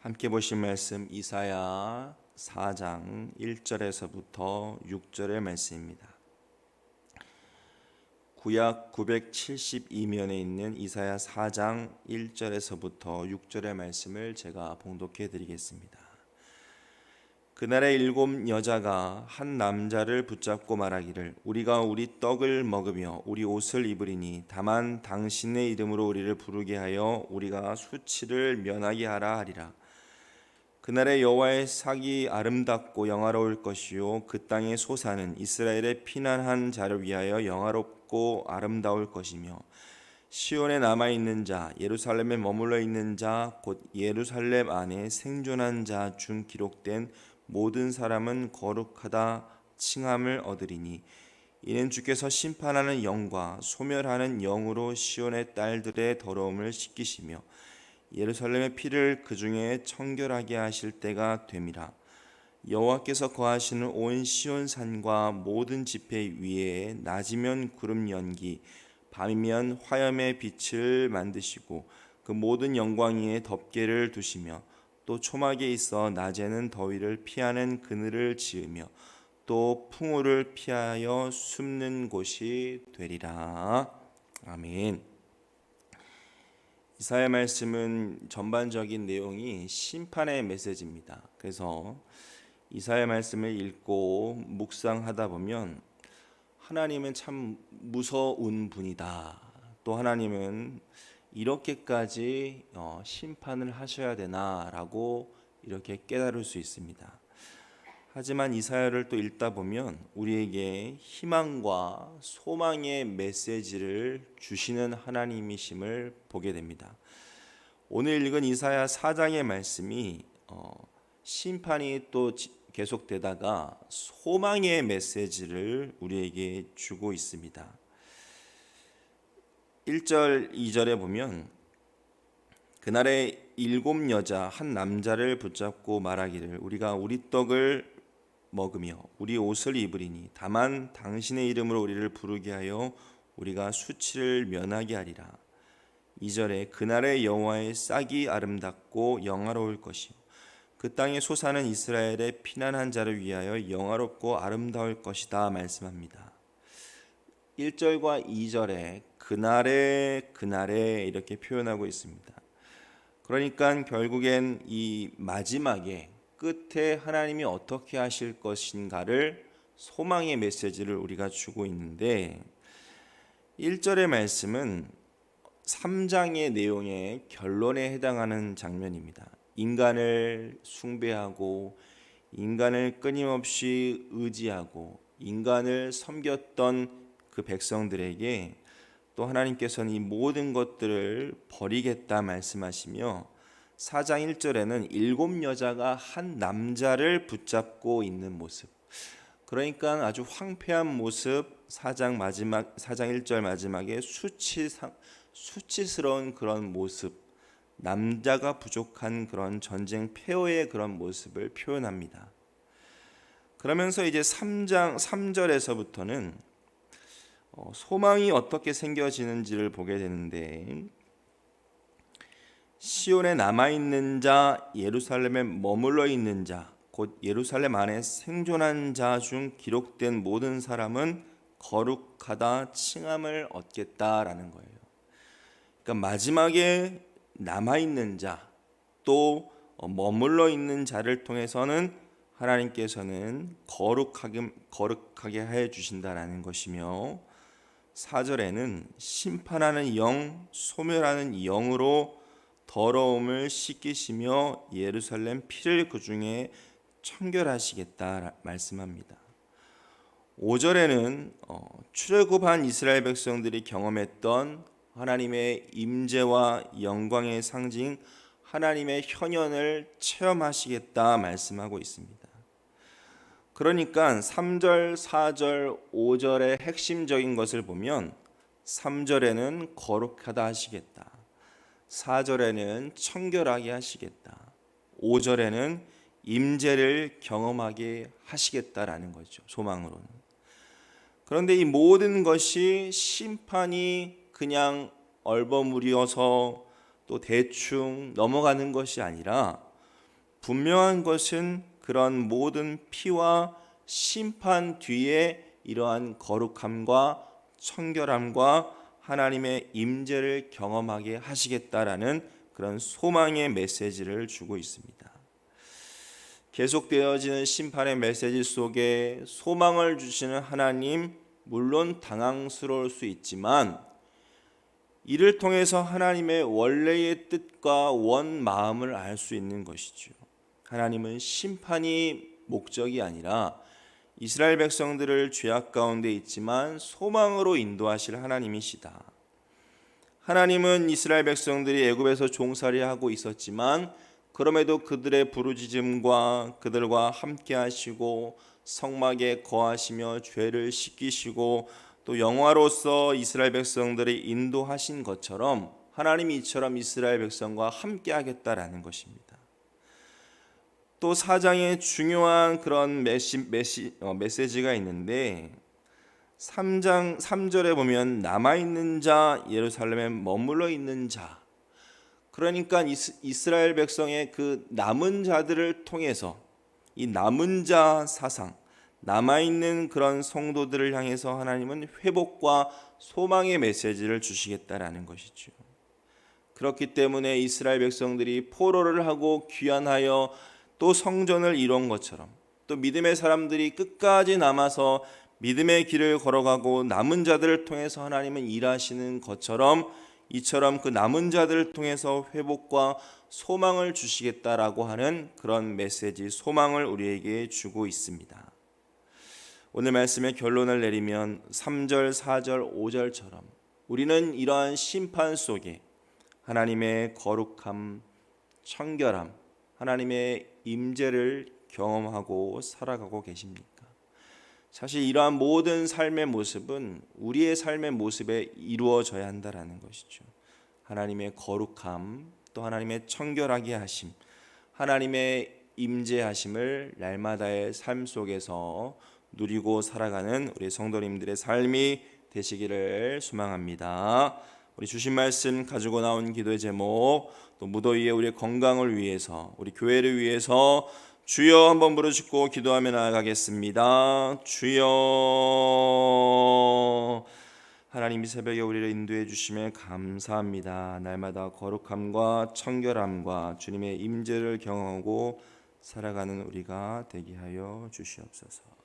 함께 보신 말씀 이사야 4장 1절에서부터 6절의 말씀입니다. 구약 972면에 있는 이사야 4장 1절에서부터 6절의 말씀을 제가 봉독해 드리겠습니다. 그날의 일곱 여자가 한 남자를 붙잡고 말하기를 우리가 우리 떡을 먹으며 우리 옷을 입으리니 다만 당신의 이름으로 우리를 부르게 하여 우리가 수치를 면하게 하라 하리라. 그날의 여호와의 삭이 아름답고 영화로울 것이요 그 땅의 소사는 이스라엘의 피난한 자를 위하여 영화롭고 아름다울 것이며 시온에 남아 있는 자 예루살렘에 머물러 있는 자 곧 예루살렘 안에 생존한 자 중 기록된 모든 사람은 거룩하다 칭함을 얻으리니 이는 주께서 심판하는 영과 소멸하는 영으로 시온의 딸들의 더러움을 씻기시며 예루살렘의 피를 그 중에 청결하게 하실 때가 됨이라 여호와께서 거하시는 온 시온 산과 모든 지폐 위에 낮이면 구름 연기 밤이면 화염의 빛을 만드시고 그 모든 영광 위에 덮개를 두시며 또 초막에 있어 낮에는 더위를 피하는 그늘을 지으며 또 풍우를 피하여 숨는 곳이 되리라 아멘. 이사야 말씀은 전반적인 내용이 심판의 메시지입니다. 그래서 이사야 말씀을 읽고 묵상하다 보면 하나님은 참 무서운 분이다. 또 하나님은 이렇게까지 어, 심판을 하셔야 되나라고 이렇게 깨달을 수 있습니다. 하지만 이사야를 또 읽다 보면 우리에게 희망과 소망의 메시지를 주시는 하나님이심을 보게 됩니다. 오늘 읽은 이사야 4장의 말씀이 어, 심판이 또 계속되다가 소망의 메시지를 우리에게 주고 있습니다. 1절, 2절에 보면 그날에 일곱 여자 한 남자를 붙잡고 말하기를 우리가 우리 떡을 먹으며 우리 옷을 입으리니 다만 당신의 이름으로 우리를 부르게 하여 우리가 수치를 면하게 하리라. 2절에 그날의 여호와의 싹이 아름답고 영화로울 것이요 그 땅의 소사는 이스라엘의 피난한 자를 위하여 영화롭고 아름다울 것이다 말씀합니다. 1절과 2절에 그날에 그날에 이렇게 표현하고 있습니다. 그러니까 결국엔 이 마지막에 끝에 하나님이 어떻게 하실 것인가를 소망의 메시지를 우리가 주고 있는데 1절의 말씀은 3장의 내용의 결론에 해당하는 장면입니다. 인간을 숭배하고 인간을 끊임없이 의지하고 인간을 섬겼던 그 백성들에게 또 하나님께서는 이 모든 것들을 버리겠다 말씀하시며 4장 1절에는 일곱 여자가 한 남자를 붙잡고 있는 모습. 그러니까 아주 황폐한 모습 4장 마지막 4장 1절 마지막에 수치 수치스러운 그런 모습. 남자가 부족한 그런 전쟁 폐허의 그런 모습을 표현합니다. 그러면서 이제 3장 3절에서부터는 어, 소망이 어떻게 생겨지는지를 보게 되는데 시온에 남아 있는 자, 예루살렘에 머물러 있는 자, 곧 예루살렘 안에 생존한 자 중 기록된 모든 사람은 거룩하다 칭함을 얻겠다라는 거예요. 그러니까 마지막에 남아 있는 자, 또 머물러 있는 자를 통해서는 하나님께서는 거룩하게 거룩하게 해 주신다라는 것이며 4절에는 심판하는 영, 소멸하는 영으로 더러움을 씻기시며 예루살렘 피를 그 중에 청결하시겠다 말씀합니다. 5절에는 어, 출애굽한 이스라엘 백성들이 경험했던 하나님의 임재와 영광의 상징 하나님의 현현을 체험하시겠다 말씀하고 있습니다. 그러니까 3절, 4절, 5절의 핵심적인 것을 보면 3절에는 거룩하다 하시겠다. 4절에는 청결하게 하시겠다. 5절에는 임재를 경험하게 하시겠다라는 거죠. 소망으로는. 그런데 이 모든 것이 심판이 그냥 얼버무려서 또 대충 넘어가는 것이 아니라 분명한 것은 그런 모든 피와 심판 뒤에 이러한 거룩함과 청결함과 하나님의 임재를 경험하게 하시겠다라는 그런 소망의 메시지를 주고 있습니다. 계속되어지는 심판의 메시지 속에 소망을 주시는 하나님 물론 당황스러울 수 있지만 이를 통해서 하나님의 원래의 뜻과 원 마음을 알 수 있는 것이죠. 하나님은 심판이 목적이 아니라 이스라엘 백성들을 죄악 가운데 있지만 소망으로 인도하실 하나님이시다. 하나님은 이스라엘 백성들이 애굽에서 종살이하고 있었지만 그럼에도 그들의 부르짖음과 그들과 함께 하시고 성막에 거하시며 죄를 씻기시고 또 영화로서 이스라엘 백성들이 인도하신 것처럼 하나님이 이처럼 이스라엘 백성과 함께 하겠다라는 것입니다. 또 사장에 중요한 그런 메시, 메시, 어, 메시지가 있는데 3장 3절에 보면 남아 있는 자 예루살렘에 머물러 있는 자 그러니까 이스, 이스라엘 백성의 그 남은 자들을 통해서 이 남은 자 사상 남아 있는 그런 성도들을 향해서 하나님은 회복과 소망의 메시지를 주시겠다라는 것이죠. 그렇기 때문에 이스라엘 백성들이 포로를 하고 귀환하여 또 성전을 이룬 것처럼 또 믿음의 사람들이 끝까지 남아서 믿음의 길을 걸어가고 남은 자들을 통해서 하나님은 일하시는 것처럼 이처럼 그 남은 자들을 통해서 회복과 소망을 주시겠다라고 하는 그런 메시지 소망을 우리에게 주고 있습니다. 오늘 말씀의 결론을 내리면 3절, 4절, 5절처럼 우리는 이러한 심판 속에 하나님의 거룩함, 청결함, 하나님의 임재를 경험하고 살아가고 계십니까? 사실 이러한 모든 삶의 모습은 우리의 삶의 모습에 이루어져야 한다라는 것이죠. 하나님의 거룩함, 또 하나님의 청결하게 하심, 하나님의 임재하심을 날마다의 삶 속에서 누리고 살아가는 우리 성도님들의 삶이 되시기를 소망합니다. 우리 주신 말씀 가지고 나온 기도의 제목 또 무더위에 우리의 건강을 위해서 우리 교회를 위해서 주여 한번 부르짖고 기도하며 나아가겠습니다. 주여 하나님 이 새벽에 우리를 인도해 주심에 감사합니다. 날마다 거룩함과 청결함과 주님의 임재를 경험하고 살아가는 우리가 되게 하여 주시옵소서.